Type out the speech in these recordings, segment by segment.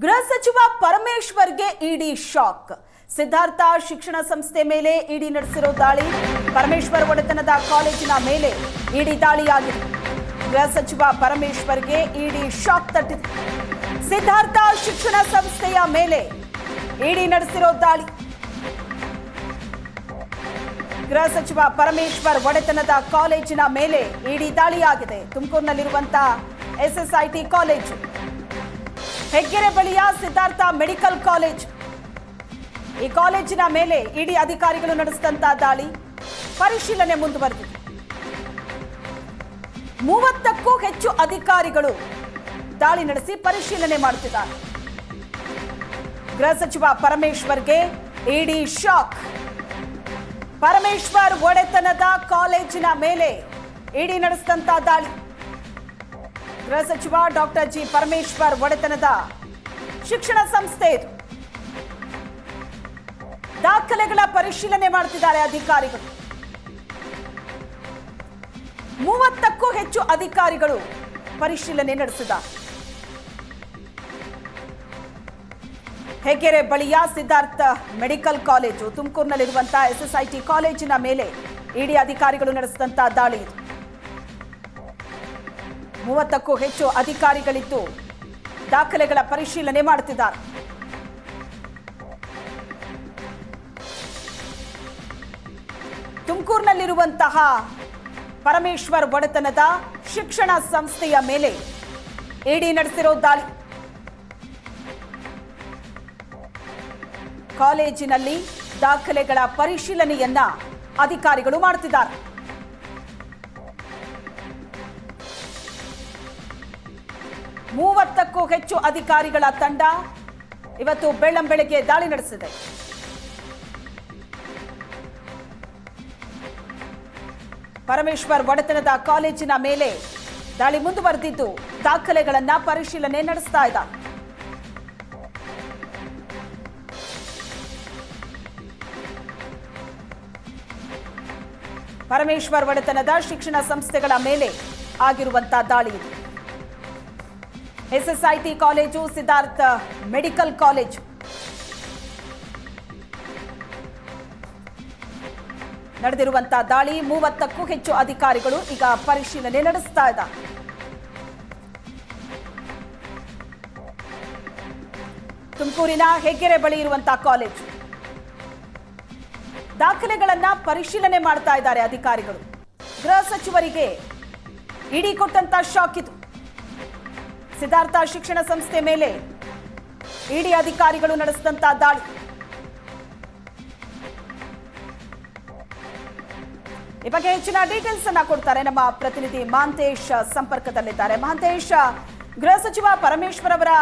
ಗೃಹ ಸಚಿವ ಪರಮೇಶ್ವರ್ಗೆ ಇಡಿ ಶಾಕ್. ಸಿದ್ಧಾರ್ಥ ಶಿಕ್ಷಣ ಸಂಸ್ಥೆ ಮೇಲೆ ಇಡಿ ನಡೆಸಿರೋ ದಾಳಿ, ಪರಮೇಶ್ವರ್ ಒಡೆತನದ ಕಾಲೇಜಿನ ಮೇಲೆ ಇಡಿ ದಾಳಿಯಾಗಿದೆ. ಗೃಹ ಸಚಿವ ಪರಮೇಶ್ವರ್ಗೆ ಇಡಿ ಶಾಕ್ ತಟ್ಟಿದೆ. ಸಿದ್ಧಾರ್ಥ ಶಿಕ್ಷಣ ಸಂಸ್ಥೆಯ ಮೇಲೆ ಇಡಿ ನಡೆಸಿರೋ ದಾಳಿ. ಗೃಹ ಸಚಿವ ಪರಮೇಶ್ವರ್ ಒಡೆತನದ ಕಾಲೇಜಿನ ಮೇಲೆ ಇಡಿ ದಾಳಿಯಾಗಿದೆ. ತುಮಕೂರಿನಲ್ಲಿರುವಂತಹ ಎಸ್ಎಸ್ಐಟಿ ಕಾಲೇಜು. ಹೆಗ್ಗೆರೆ ಬಳಿಯ ಸಿದ್ಧಾರ್ಥ ಮೆಡಿಕಲ್ ಕಾಲೇಜ್. ಈ ಕಾಲೇಜಿನ ಮೇಲೆ ಇಡಿ ಅಧಿಕಾರಿಗಳು ನಡೆಸಿದಂತಹ ದಾಳಿ ಪರಿಶೀಲನೆ ಮುಂದುವರೆದಿದೆ. ಮೂವತ್ತಕ್ಕೂ ಹೆಚ್ಚು ಅಧಿಕಾರಿಗಳು ದಾಳಿ ನಡೆಸಿ ಪರಿಶೀಲನೆ ಮಾಡುತ್ತಿದ್ದಾರೆ. ಗೃಹ ಸಚಿವ ಪರಮೇಶ್ವರ್ಗೆ ಇಡಿ ಶಾಕ್. ಪರಮೇಶ್ವರ್ ಒಡೆತನದ ಕಾಲೇಜಿನ ಮೇಲೆ ಇಡಿ ನಡೆಸಿದಂತಹ ದಾಳಿ. ಗೃಹ ಸಚಿವ ಡಾಕ್ಟರ್ ಜಿ ಪರಮೇಶ್ವರ್ ಒಡೆತನದ ಶಿಕ್ಷಣ ಸಂಸ್ಥೆ ದಾಖಲೆಗಳ ಪರಿಶೀಲನೆ ಮಾಡುತ್ತಿದ್ದಾರೆ ಅಧಿಕಾರಿಗಳು. ಮೂವತ್ತಕ್ಕೂ ಹೆಚ್ಚು ಅಧಿಕಾರಿಗಳು ಪರಿಶೀಲನೆ ನಡೆಸಿದ್ದಾರೆ. ಹೆಗ್ಗೆರೆ ಬಳಿಯ ಸಿದ್ಧಾರ್ಥ ಮೆಡಿಕಲ್ ಕಾಲೇಜು ತುಮಕೂರಿನಲ್ಲಿರುವಂತಹ ಎಸ್ಎಸ್ಐಟಿ ಕಾಲೇಜಿನ ಮೇಲೆ ಇಡಿ ಅಧಿಕಾರಿಗಳು ನಡೆಸಿದಂತಹ ದಾಳಿ ಇದು. ಮೂವತ್ತಕ್ಕೂ ಹೆಚ್ಚು ಅಧಿಕಾರಿಗಳಿದ್ದು ದಾಖಲೆಗಳ ಪರಿಶೀಲನೆ ಮಾಡುತ್ತಿದ್ದಾರೆ. ತುಮಕೂರಿನಲ್ಲಿರುವಂತಹ ಪರಮೇಶ್ವರ್ ಒಡೆತನದ ಶಿಕ್ಷಣ ಸಂಸ್ಥೆಯ ಮೇಲೆ ಇಡಿ ನಡೆಸಿರೋ ದಾಳಿ. ಕಾಲೇಜಿನಲ್ಲಿ ದಾಖಲೆಗಳ ಪರಿಶೀಲನೆಯನ್ನ ಅಧಿಕಾರಿಗಳು ಮಾಡುತ್ತಿದ್ದಾರೆ. ಮೂವತ್ತಕ್ಕೂ ಹೆಚ್ಚು ಅಧಿಕಾರಿಗಳ ತಂಡ ಇವತ್ತು ಬೆಳ್ಳಂಬೆಳಗ್ಗೆ ದಾಳಿ ನಡೆಸಿದೆ. ಪರಮೇಶ್ವರ್ ಒಡೆತನದ ಕಾಲೇಜಿನ ಮೇಲೆ ದಾಳಿ ಮುಂದುವರೆದಿದ್ದು ದಾಖಲೆಗಳನ್ನ ಪರಿಶೀಲನೆ ನಡೆಸ್ತಾ ಇದ್ದ ಪರಮೇಶ್ವರ್ ಒಡೆತನದ ಶಿಕ್ಷಣ ಸಂಸ್ಥೆಗಳ ಮೇಲೆ ಆಗಿರುವಂತಹ ದಾಳಿ SSIT college, Siddhartha medical college. ನಡೆದಿರುವಂತಹ ದಾಳಿ, ಮೂವತ್ತಕ್ಕೂ ಹೆಚ್ಚು ಅಧಿಕಾರಿಗಳು ಈಗ ಪರಿಶೀಲನೆ ನಡೆಸ್ತಾ ಇದ್ದಾರೆ. ತುಮಕೂರಿನ ಹೆಗ್ಗೆರೆ ಬಳಿ ಇರುವಂತಹ ಕಾಲೇಜು. ದಾಖಲೆಗಳನ್ನ ಪರಿಶೀಲನೆ ಮಾಡ್ತಾ ಇದ್ದಾರೆ ಅಧಿಕಾರಿಗಳು. ಗೃಹ ಸಚಿವರಿಗೆ ಇಡಿ ಕೊಟ್ಟಂತ ಶಾಕ್ ಇದು ಸಿದ್ಧಾರ್ಥ ಶಿಕ್ಷಣ ಸಂಸ್ಥೆ ಮೇಲೆ ಇಡಿ ಅಧಿಕಾರಿಗಳು ನಡೆಸಿದಂತಹ ದಾಳಿ. ಈ ಬಗ್ಗೆ ಹೆಚ್ಚಿನ ಡೀಟೇಲ್ಸ್ ಅನ್ನ ಕೊಡ್ತಾರೆ ನಮ್ಮ ಪ್ರತಿನಿಧಿ ಮಹಾಂತೇಶ್ ಸಂಪರ್ಕದಲ್ಲಿದ್ದಾರೆ. ಮಹಾಂತೇಶ್ ಗೃಹ ಸಚಿವ ಪರಮೇಶ್ವರ್ ಅವರ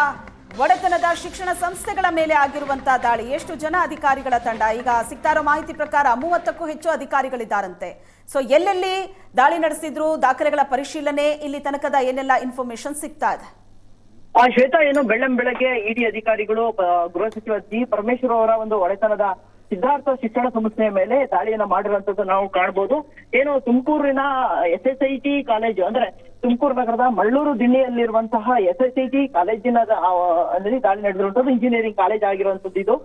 ಒಡೆತನದ ಶಿಕ್ಷಣ ಸಂಸ್ಥೆಗಳ ಮೇಲೆ ಆಗಿರುವಂತಹ ದಾಳಿ. ಎಷ್ಟು ಜನ ಅಧಿಕಾರಿಗಳ ತಂಡ? ಈಗ ಸಿಗ್ತಾ ಮಾಹಿತಿ ಪ್ರಕಾರ ಮೂವತ್ತಕ್ಕೂ ಹೆಚ್ಚು ಅಧಿಕಾರಿಗಳಿದ್ದಾರಂತೆ. ಸೊ ಎಲ್ಲೆಲ್ಲಿ ದಾಳಿ ನಡೆಸಿದ್ರು, ದಾಖಲೆಗಳ ಪರಿಶೀಲನೆ, ಇಲ್ಲಿ ತನಕದ ಏನೆಲ್ಲ ಇನ್ಫಾರ್ಮೇಶನ್ ಸಿಗ್ತಾ ಇದೆ? ಆ ಶ್ವೇತಾ, ಏನು ಬೆಳ್ಳಂ ಬೆಳಗ್ಗೆ ಇಡಿ ಅಧಿಕಾರಿಗಳು ಗೃಹ ಸಚಿವ ಜಿ ಪರಮೇಶ್ವರ್ ಅವರ ಒಂದು ಒಡೆತನದ ಸಿದ್ಧಾರ್ಥ ಶಿಕ್ಷಣ ಸಂಸ್ಥೆಯ ಮೇಲೆ ದಾಳಿಯನ್ನ ಮಾಡಿರುವಂತದ್ದು ನಾವು ಕಾಣಬಹುದು ಏನು ತುಮಕೂರಿನ S S I T college, ಅಂದ್ರೆ ತುಮಕೂರು ನಗರದ ಮಳ್ಳೂರು ದಿಣ್ಣಿಯಲ್ಲಿರುವಂತಹ ಎಸ್ ಎಸ್ ಐ ಟಿ ಕಾಲೇಜಿನ ದಾಳಿ ನಡೆದಿರುವಂತದ್ದು ಇಂಜಿನಿಯರಿಂಗ್ ಕಾಲೇಜ್ ಆಗಿರುವಂತದ್ದು ಇದು.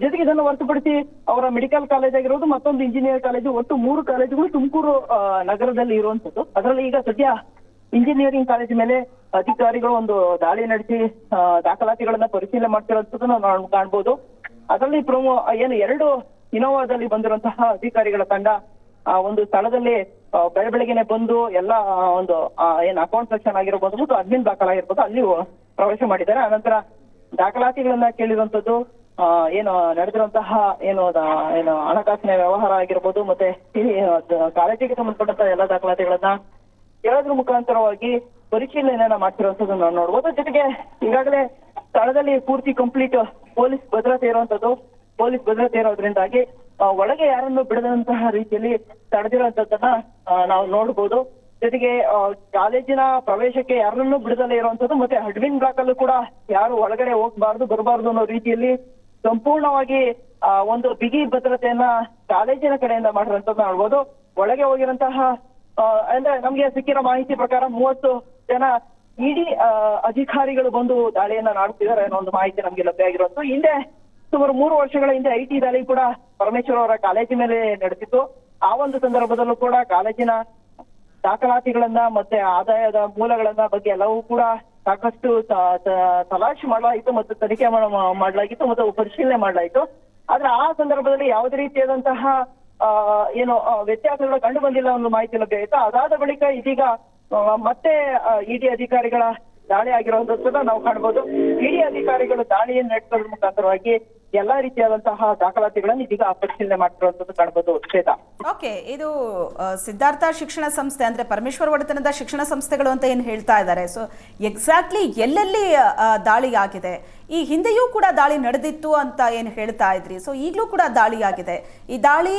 ಜೊತೆಗೆ ಇದನ್ನು ಹೊರತುಪಡಿಸಿ ಅವರ ಮೆಡಿಕಲ್ ಕಾಲೇಜ್ ಆಗಿರೋದು ಮತ್ತೊಂದು ಇಂಜಿನಿಯರ್ ಕಾಲೇಜು, ಒಟ್ಟು ಮೂರು ಕಾಲೇಜುಗಳು ತುಮಕೂರು ನಗರದಲ್ಲಿ ಇರುವಂತದ್ದು ಅದರಲ್ಲಿ ಈಗ ಸದ್ಯ ಇಂಜಿನಿಯರಿಂಗ್ ಕಾಲೇಜ್ ಮೇಲೆ ಅಧಿಕಾರಿಗಳು ಒಂದು ದಾಳಿ ನಡೆಸಿ ದಾಖಲಾತಿಗಳನ್ನ ಪರಿಶೀಲನೆ ಮಾಡ್ತಿರೋದನ್ನ ನಾವು ಕಾಣ್ಬೋದು. ಅದರಲ್ಲಿ ಪ್ರಮು ಏನು ಎರಡು ಇನೋವಾದಲ್ಲಿ ಬಂದಿರುವಂತಹ ಅಧಿಕಾರಿಗಳ ತಂಡ ಆ, ಒಂದು ಸ್ಥಳದಲ್ಲಿ ಬೆಳಬೆಳಗ್ಗೆನೆ ಬೆಳ ಬೆಳಗ್ಗೆನೆ ಬಂದು ಎಲ್ಲ ಒಂದು ಏನ್ ಅಕೌಂಟ್ ಸೆಕ್ಷನ್ ಆಗಿರ್ಬೋದು ಮತ್ತು ಅಡ್ಮಿನ್ ದಾಖಲಾಗಿರ್ಬೋದು ಅಲ್ಲಿ ಪ್ರವೇಶ ಮಾಡಿದ್ದಾರೆ. ಆನಂತರ ದಾಖಲಾತಿಗಳನ್ನ ಕೇಳಿರುವಂತದ್ದು ಏನು ನಡೆದಿರುವಂತಹ ಏನು ಏನು ಹಣಕಾಸಿನ ವ್ಯವಹಾರ ಆಗಿರ್ಬೋದು ಮತ್ತೆ ಕಾಲೇಜಿಗೆ ಸಂಬಂಧಪಟ್ಟಂತ ಎಲ್ಲ ದಾಖಲಾತಿಗಳನ್ನ ಕೇಳೋದ್ರ ಮುಖಾಂತರವಾಗಿ ಪರಿಶೀಲನೆಯನ್ನ ಮಾಡ್ತಿರುವಂತದ್ದು ನಾವು ನೋಡ್ಬೋದು. ಜೊತೆಗೆ ಈಗಾಗಲೇ ಸ್ಥಳದಲ್ಲಿ ಪೂರ್ತಿ ಕಂಪ್ಲೀಟ್ ಪೊಲೀಸ್ ಭದ್ರತೆ ಇರುವಂತದ್ದು ಪೊಲೀಸ್ ಭದ್ರತೆ ಇರೋದ್ರಿಂದಾಗಿ ಒಳಗೆ ಯಾರನ್ನು ಬಿಡದಂತಹ ರೀತಿಯಲ್ಲಿ ತಡೆದಿರುವಂತದ್ದನ್ನ ನಾವು ನೋಡ್ಬೋದು. ಜೊತೆಗೆ ಕಾಲೇಜಿನ ಪ್ರವೇಶಕ್ಕೆ ಯಾರನ್ನೂ ಬಿಡದಲ್ಲೇ ಇರುವಂತದ್ದು ಮತ್ತೆ ಅಡ್ಮಿನ್ ಬ್ಲಾಕ್ ಅಲ್ಲೂ ಕೂಡ ಯಾರು ಒಳಗಡೆ ಹೋಗ್ಬಾರ್ದು, ಬರಬಾರ್ದು ಅನ್ನೋ ರೀತಿಯಲ್ಲಿ ಸಂಪೂರ್ಣವಾಗಿ ಒಂದು ಬಿಗಿ ಭದ್ರತೆಯನ್ನ ಕಾಲೇಜಿನ ಕಡೆಯಿಂದ ಮಾಡಿರುವಂತದ್ದು ನೋಡ್ಬೋದು. ಒಳಗೆ ಹೋಗಿರಂತಹ ಅಂದ್ರೆ ನಮ್ಗೆ ಸಿಕ್ಕಿರೋ ಮಾಹಿತಿ ಪ್ರಕಾರ ಮೂವತ್ತು ಜನ ಇಡಿ ಅಧಿಕಾರಿಗಳು ಬಂದು ದಾಳಿಯನ್ನ ನಾಡುತ್ತಿದ್ದಾರೆ ಅನ್ನೋ ಒಂದು ಮಾಹಿತಿ ನಮ್ಗೆ ಲಭ್ಯ ಹಿಂದೆ ಸುಮಾರು ಮೂರು ವರ್ಷಗಳ ಹಿಂದೆ ಐಟಿ ದಾಳಿ ಕೂಡ ಪರಮೇಶ್ವರ್ ಅವರ ಕಾಲೇಜಿನ ಮೇಲೆ ನಡೆಸಿತ್ತು ಆ ಒಂದು ಸಂದರ್ಭದಲ್ಲೂ ಕೂಡ ಕಾಲೇಜಿನ ದಾಖಲಾತಿಗಳನ್ನ ಮತ್ತೆ ಆದಾಯದ ಮೂಲಗಳನ್ನ ಬಗ್ಗೆ ಎಲ್ಲವೂ ಕೂಡ ಸಾಕಷ್ಟು ತಲಾಶಿ ಮಾಡಲಾಯಿತು ಮತ್ತು ತನಿಖೆ ಮಾಡಲಾಗಿತ್ತು ಮತ್ತು ಪರಿಶೀಲನೆ ಮಾಡಲಾಯಿತು. ಆದ್ರೆ ಆ ಸಂದರ್ಭದಲ್ಲಿ ಯಾವುದೇ ರೀತಿಯಾದಂತಹ ಏನು ವ್ಯತ್ಯಾಸಗಳು ಕಂಡು ಬಂದಿಲ್ಲ ಅನ್ನೋ ಮಾಹಿತಿ ಲಭ್ಯ ಆಯಿತು ಅದಾದ ಬಳಿಕ ಇದೀಗ ಮತ್ತೆ ಇಡಿ ಅಧಿಕಾರಿಗಳ ದಾಳಿ ಆಗಿರುವಂತದ್ದನ್ನ ನಾವು ಕಾಣಬಹುದು ಇಡಿ ಅಧಿಕಾರಿಗಳು ದಾಳಿಯನ್ನು ನಡೆಸೋದ್ರ ಮುಖಾಂತರವಾಗಿ ಎಲ್ಲಾ ರೀತಿಯಾದಂತಹ ದಾಖಲಾತಿಗಳನ್ನು ಇದೀಗ ಪರಿಶೀಲನೆ ಮಾಡಿರುವಂತದ್ದು ಕಾಣಬಹುದು ಶ್ವೇತಾ. ಓಕೆ, ಇದು ಸಿದ್ಧಾರ್ಥ ಶಿಕ್ಷಣ ಸಂಸ್ಥೆ ಅಂದ್ರೆ ಪರಮೇಶ್ವರ್ ಒಡೆತನದ ಶಿಕ್ಷಣ ಸಂಸ್ಥೆಗಳು ಅಂತ ಏನ್ ಹೇಳ್ತಾ ಇದ್ದಾರೆ. ಸೊ ಎಕ್ಸಾಕ್ಟ್ಲಿ ಎಲ್ಲೆಲ್ಲಿ ದಾಳಿ ಆಗಿದೆ? ಈ ಹಿಂದೆಯೂ ಕೂಡ ದಾಳಿ ನಡೆದಿತ್ತು ಅಂತ ಏನು ಹೇಳ್ತಾ ಇದ್ರಿ? ಸೊ ಈಗಲೂ ಕೂಡ ದಾಳಿ ಆಗಿದೆ. ಈ ದಾಳಿ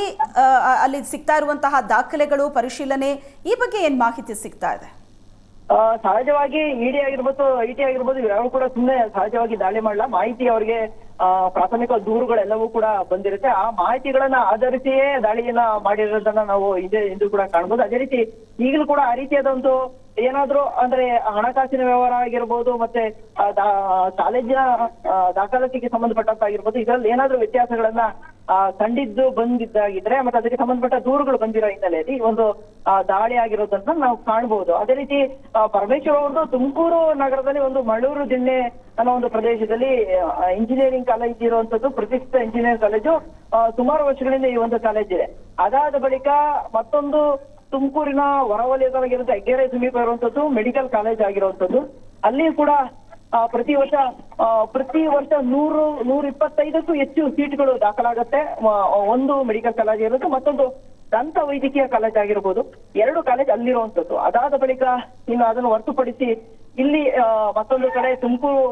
ಅಲ್ಲಿ ಸಿಗ್ತಾ ಇರುವಂತಹ ದಾಖಲೆಗಳು, ಪರಿಶೀಲನೆ, ಈ ಬಗ್ಗೆ ಏನು ಮಾಹಿತಿ ಸಿಗ್ತಾ ಇದೆ? ಸಹಜವಾಗಿ ಇಡಿ ಆಗಿರ್ಬೋದು ಐ ಟಿ ಆಗಿರ್ಬೋದು ಯಾರು ಕೂಡ ಸುಮ್ಮನೆ ಸಹಜವಾಗಿ ದಾಳಿ ಮಾಡಲ್ಲ ಮಾಹಿತಿ ಅವರಿಗೆ ಪ್ರಾಥಮಿಕ ದೂರುಗಳೆಲ್ಲವೂ ಕೂಡ ಬಂದಿರುತ್ತೆ. ಆ ಮಾಹಿತಿಗಳನ್ನ ಆಧರಿಸಿಯೇ ದಾಳಿಯನ್ನ ಮಾಡಿರೋದನ್ನ ನಾವು ಹಿಂದೆ ಇಂದು ಕೂಡ ಕಾಣ್ಬೋದು. ಅದೇ ರೀತಿ ಈಗಲೂ ಕೂಡ ಆ ರೀತಿಯಾದ ಒಂದು ಏನಾದ್ರೂ ಅಂದ್ರೆ ಹಣಕಾಸಿನ ವ್ಯವಹಾರ ಆಗಿರ್ಬೋದು, ಮತ್ತೆ ಕಾಲೇಜಿನ ದಾಖಲಾತಿಗೆ ದಾಖಲಾತಿಗೆ ಸಂಬಂಧಪಟ್ಟಂತಾಗಿರ್ಬೋದು, ಇದರಲ್ಲಿ ಏನಾದ್ರೂ ವ್ಯತ್ಯಾಸಗಳನ್ನ ಕಂಡಿದ್ದು ಬಂದಿದ್ದಾಗಿದ್ರೆ ಮತ್ತೆ ಅದಕ್ಕೆ ಸಂಬಂಧಪಟ್ಟ ದೂರುಗಳು ಬಂದಿರೋ ಹಿನ್ನೆಲೆಯಲ್ಲಿ ಒಂದು ಆ, ದಾಳಿ ಆಗಿರೋದನ್ನ ನಾವು ಕಾಣಬಹುದು ಅದೇ ರೀತಿ ಪರಮೇಶ್ವರ್ ಅವರು ತುಮಕೂರು ನಗರದಲ್ಲಿ ಒಂದು ಮಳೂರು ದಿಣ್ಣೆ ಅನ್ನೋ ಒಂದು ಪ್ರದೇಶದಲ್ಲಿ ಇಂಜಿನಿಯರಿಂಗ್ ಕಾಲೇಜ್ ಇರುವಂತದ್ದು ಪ್ರತಿಷ್ಠಿತ ಇಂಜಿನಿಯರಿಂಗ್ ಕಾಲೇಜು ಸುಮಾರು ವರ್ಷಗಳಿಂದ ಈ ಒಂದು ಕಾಲೇಜ್ ಇದೆ. ಅದಾದ ಬಳಿಕ ಮತ್ತೊಂದು ತುಮಕೂರಿನ ಹೊರವಲಯದೊಳಗಿರುವಂತ ಹೆಗ್ಗೆರೆ ಸಮೀಪ ಇರುವಂತದ್ದು ಮೆಡಿಕಲ್ ಕಾಲೇಜ್ ಆಗಿರುವಂತದ್ದು. ಅಲ್ಲಿ ಕೂಡ ಪ್ರತಿ ವರ್ಷ ಪ್ರತಿ ವರ್ಷ ನೂರು ನೂರ ಇಪ್ಪತ್ತೈದಕ್ಕೂ ಹೆಚ್ಚು ಸೀಟ್ಗಳು ದಾಖಲಾಗತ್ತೆ. ಒಂದು ಮೆಡಿಕಲ್ ಕಾಲೇಜ್ ಇರುತ್ತೆ ಮತ್ತೊಂದು ದಂತ ವೈದ್ಯಕೀಯ ಕಾಲೇಜ್ ಆಗಿರ್ಬೋದು. ಎರಡು ಕಾಲೇಜ್ ಅಲ್ಲಿರುವಂತದ್ದು ಅದಾದ ಬಳಿಕ ಇನ್ನು ಅದನ್ನು ಹೊರತುಪಡಿಸಿ ಇಲ್ಲಿ ಮತ್ತೊಂದು ಕಡೆ ತುಮಕೂರು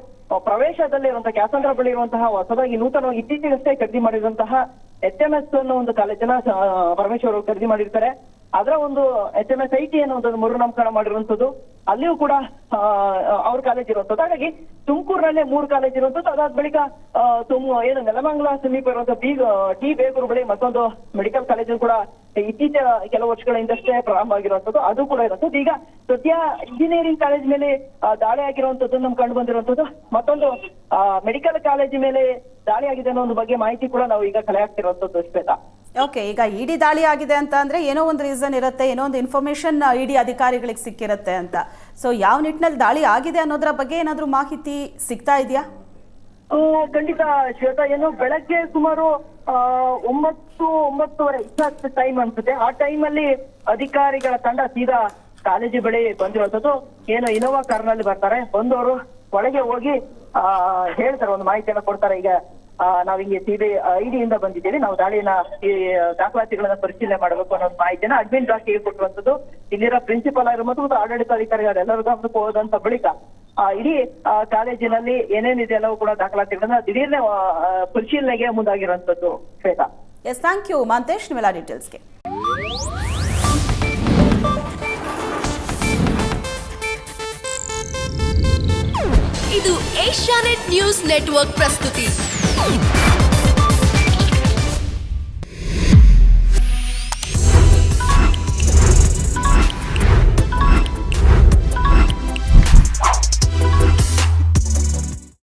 ಪ್ರವೇಶದಲ್ಲಿ ಇರುವಂತಹ ಕ್ಯಾಸಂದ್ರ ಬಳಿ ಇರುವಂತಹ ಹೊಸದಾಗಿ ನೂತನ ಇತ್ತೀಚೆಗಷ್ಟೇ ಖರೀದಿ ಮಾಡಿರುವಂತಹ ಎಚ್ ಎಂ ಎಸ್ ಅನ್ನೋ ಒಂದು ಕಾಲೇಜನ್ನ ಪರಮೇಶ್ವರ್ ಅವರು ಖರೀದಿ ಮಾಡಿರ್ತಾರೆ. ಅದರ ಒಂದು H M S I T ಅನ್ನೋ ಒಂದು ಮರುನಾಮಕರಣ ಮಾಡಿರುವಂತದ್ದು ಅಲ್ಲಿಯೂ ಕೂಡ ಅವ್ರ ಕಾಲೇಜ್ ಇರುವಂತದ್ದು ಹಾಗಾಗಿ ತುಮಕೂರಿನಲ್ಲೇ ಮೂರು ಕಾಲೇಜ್ ಇರುವಂತದ್ದು ಅದಾದ ಬಳಿಕ ತುಮ್, ಏನು ನೆಲಮಂಗಲ ಸಮೀಪ ಇರುವಂತ ಬಿ ಟಿ ಬೇಗೂರು ಬಳಿ ಮತ್ತೊಂದು ಮೆಡಿಕಲ್ ಕಾಲೇಜು ಕೂಡ ಇತ್ತೀಚಿನ ಕೆಲವು ವರ್ಷಗಳ ಹಿಂದಷ್ಟೇ ಪ್ರಾರಂಭ ಆಗಿರುವಂತದ್ದು ಅದು ಕೂಡ ಇರುವಂತದ್ದು ಈಗ ಸದ್ಯ ಇಂಜಿನಿಯರಿಂಗ್ ಕಾಲೇಜ್ ಮೇಲೆ ದಾಳಿ ಆಗಿರುವಂತದ್ದು ನಮ್ಗೆ ಕಂಡು ಬಂದಿರುವಂತದ್ದು ಮತ್ತೊಂದು ಮೆಡಿಕಲ್ ಕಾಲೇಜ್ ಮೇಲೆ ದಾಳಿ ಆಗಿದೆ ಅನ್ನೋ ಒಂದು ಬಗ್ಗೆ ಮಾಹಿತಿ ಕೂಡ ನಾವು ಈಗ ಕಲೆ ಹಾಕ್ತಿರುವಂತದ್ದು ಶ್ವೇತಾ ಓಕೆ ಈಗ ಇಡಿ ದಾಳಿ ಆಗಿದೆ ಅಂತ ಅಂದ್ರೆ ಏನೋ ಒಂದು ರೀಸನ್ ಇರುತ್ತೆ, ಏನೋ ಒಂದು ಇನ್ಫಾರ್ಮೇಶನ್ ಇಡಿ ಅಧಿಕಾರಿಗಳಿಗೆ ಸಿಕ್ಕಿರುತ್ತೆ ಅಂತ. ಸೊ ಯಾವ ನಿಟ್ಟಿನಲ್ಲಿ ದಾಳಿ ಆಗಿದೆ ಅನ್ನೋದ್ರ ಬಗ್ಗೆ ಏನಾದರೂ ಮಾಹಿತಿ ಸಿಗ್ತಾ ಇದೆಯಾ? ಖಂಡಿತ ಶ್ವೇತಾ, ಏನು ಬೆಳಗ್ಗೆ ಸುಮಾರು ಒಂಬತ್ತು, ಒಂಬತ್ತುವರೆ ಇಪ್ಪತ್ತು ಟೈಮ್ ಅನ್ಸುತ್ತೆ. ಆ ಟೈಮ್ ಅಲ್ಲಿ ಅಧಿಕಾರಿಗಳ ತಂಡ ಸೀದಾ ಕಾಲೇಜು ಬಳಿ ಬಂದಿರುವಂತದ್ದು ಏನೋ ಇನೋವಾ ಕಾರ್ನಲ್ಲಿ ಬರ್ತಾರೆ. ಬಂದವರು ಒಳಗೆ ಹೋಗಿ, ಆ, ಹೇಳ್ತಾರೆ, ಒಂದು ಮಾಹಿತಿಯನ್ನ ಕೊಡ್ತಾರೆ. ಈಗ ನಾವ್ ಹಿಂಗೆ ಸಿಬಿಐ ಇಂದ ಬಂದಿದ್ದೇವೆ. ನಾವು ದಾಳಿನ ಈ ದಾಖಲಾತಿಗಳನ್ನ ಪರಿಶೀಲನೆ ಮಾಡಬೇಕು ಅನ್ನೋ ಮಾಹಿತಿಯನ್ನ ಅಡ್ಮಿನ್ ಬ್ಲಾಕ್ಗೆ ಕೊಟ್ಟುವಂಥದ್ದು ಇಲ್ಲಿರೋ ಪ್ರಿನ್ಸಿಪಲ್ ಆಗಿರ್ಬೋದು ಮತ್ತು ಆಡಳಿತಾಧಿಕಾರಿಗಳು ಎಲ್ಲರೂ ಗಮನಕ್ಕೆ ಹೋದಂತ ಬಳಿಕ ಇಡೀ ಆ, ಕಾಲೇಜಿನಲ್ಲಿ ಏನೇನಿದೆ ಎಲ್ಲವೂ ಕೂಡ ದಾಖಲಾತಿಗಳನ್ನ ದಿಢೀರ್ನೆ ಪರಿಶೀಲನೆಗೆ ಮುಂದಾಗಿರುವಂತದ್ದು Shweta. Yes thank you Mantesh ನಿಮ್ಮೆಲ್ಲ ಡೀಟೇಲ್ಸ್ಗೆ ಇದು ಏಷ್ಯಾನೆಟ್ ನ್ಯೂಸ್ ನೆಟ್ವರ್ಕ್ ಪ್ರಸ್ತುತಿ. Oh!